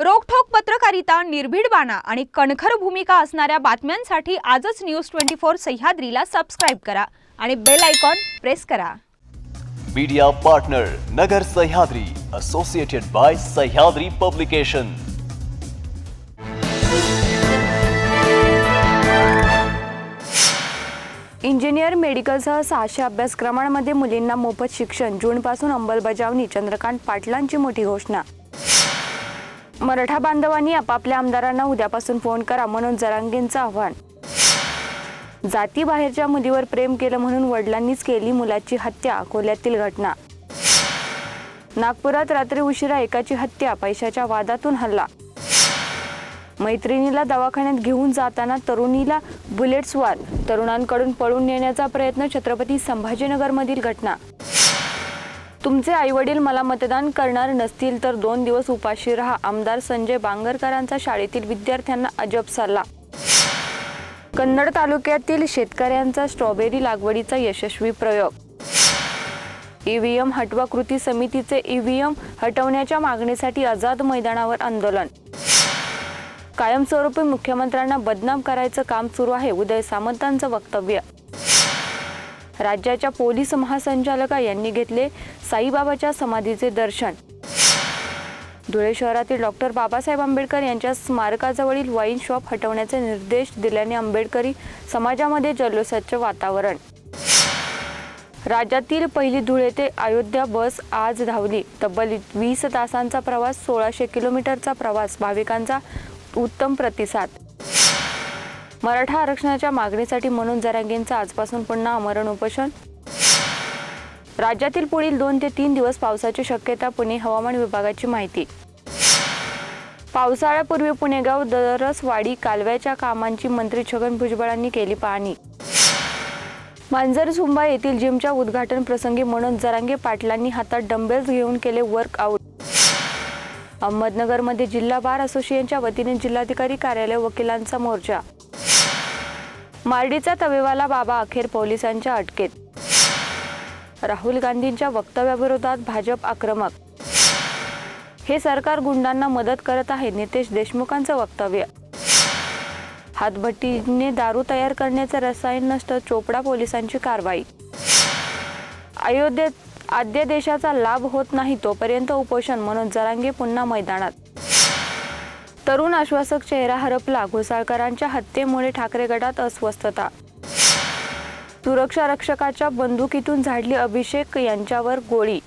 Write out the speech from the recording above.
रोखठोक पत्रकारिता निर्भीड बाणा आणि कणखर भूमिका असणाऱ्या बातम्यांसाठी आजच न्यूज ट्वेंटी फोर सह्याद्रीला सबस्क्राईब करा आणि बेल आयकॉन प्रेस करा. Media partner Nagar Sahyadri associated by Sahyadri publication engineer मेडिकलसह सहाशे अभ्यासक्रमांमध्ये मुलींना मोफत शिक्षण. जूनपासून अंमलबजावणी. चंद्रकांत पाटलांची मोठी घोषणा. मराठा बांधवांनी आपापल्या आमदारांना उद्यापासून फोन करा म्हणून जरांगेंचं आव्हान. जातीबाहेरच्या मुलीवर प्रेम केलं म्हणून वडिलांनीच केली मुलाची हत्या अकोल्यातील घटना. नागपुरात रात्री उशिरा एकाची हत्या पैशाच्या वादातून हल्ला. मैत्रिणीला दवाखान्यात घेऊन जाताना तरुणीला बुलेट्सवार तरुणांकडून पळून नेण्याचा प्रयत्न छत्रपती संभाजीनगरमधील घटना. तुमचे आईवडील मला मतदान करणार नसतील तर दोन दिवस उपाशी राहा. आमदार संजय बांगरकरांचा शाळेतील विद्यार्थ्यांना अजब सल्ला. कन्नड तालुक्यातील शेतकऱ्यांचा स्ट्रॉबेरी लागवडीचा यशस्वी प्रयोग. ईव्हीएम हटवा कृती समितीचे ईव्हीएम हटवण्याच्या मागणीसाठी आझाद मैदानावर आंदोलन. कायमस्वरूपी मुख्यमंत्र्यांना बदनाम करायचं काम सुरू आहे. उदय सामंतांचं वक्तव्य. राज्याच्या पोलीस महासंचालका यांनी घेतले साईबाबाच्या समाधीचे दर्शन. धुळे शहरातील डॉक्टर बाबासाहेब आंबेडकर यांच्या स्मारकाजवळील वाईन शॉप हटवण्याचे निर्देश दिल्याने आंबेडकरी समाजामध्ये जल्लोषाचे वातावरण. राज्यातील पहिली धुळे ते अयोध्या बस आज धावली. तब्बल वीस तासांचा प्रवास सोळाशे किलोमीटरचा प्रवास भाविकांचा उत्तम प्रतिसाद. मराठा आरक्षणाच्या मागणीसाठी म्हणून जरांगेंचं आजपासून पुन्हा आमरण उपोषण? राज्यातील पुढील दोन ते तीन दिवस पावसाची शक्यता पुणे हवामान विभागाची माहिती. पावसाळ्यापूर्वी पुणेगाव दरसवाडी कालव्याच्या कामांची मंत्री छगन भुजबळांनी केली पाहणी. मांजरसुंबा येथील जिमच्या उद्घाटन प्रसंगी मनोज जरांगे पाटलांनी हातात डंबेल्स घेऊन केले वर्कआउट. अहमदनगरमध्ये जिल्हा बार असोसिएशनच्या वतीने जिल्हाधिकारी कार्यालय वकिलांचा मोर्चा. मार्डीचा तवेवाला बाबा अखेर पोलिसांच्या अटकेत. राहुल गांधींच्या वक्तव्याविरोधात भाजप आक्रमक. हे सरकार गुंडांना मदत करत आहे नितेश देशमुखांचं वक्तव्य. हातभट्टीने दारू तयार करण्याचं रसायन नष्ट चोपडा पोलिसांची कारवाई. अयोध्येत आद्य देशाचा लाभ होत नाही तोपर्यंत उपोषण म्हणून जरांगे पुन्हा मैदानात. तरुण आश्वासक चेहरा हरपला. घोसाळकरांच्या हत्येमुळे ठाकरे गटात अस्वस्थता. सुरक्षा रक्षकाच्या बंदुकीतून झाडली अभिषेक यांच्यावर गोळी.